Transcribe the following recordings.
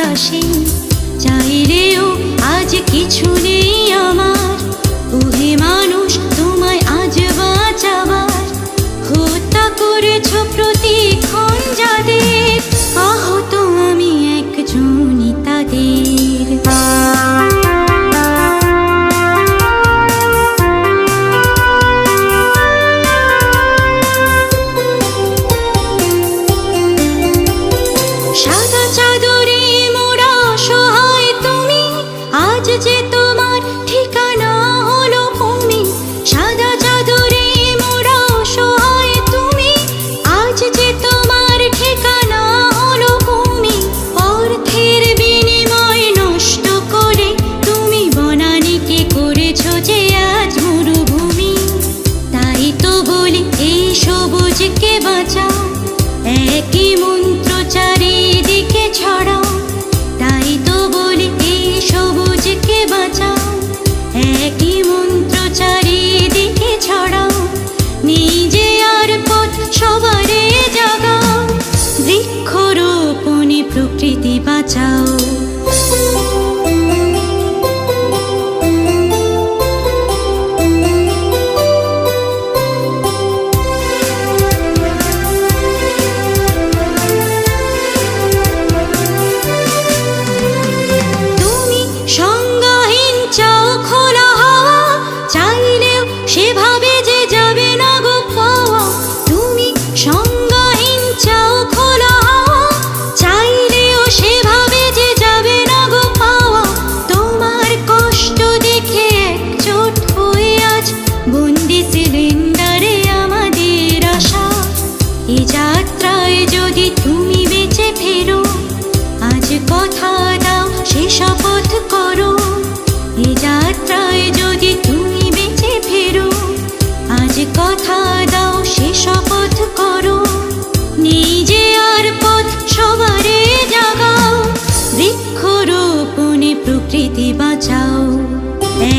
বাতাসে চাইলেও আজ কিছু নেই আমার। ওহে বাঁচা একই মন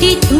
будет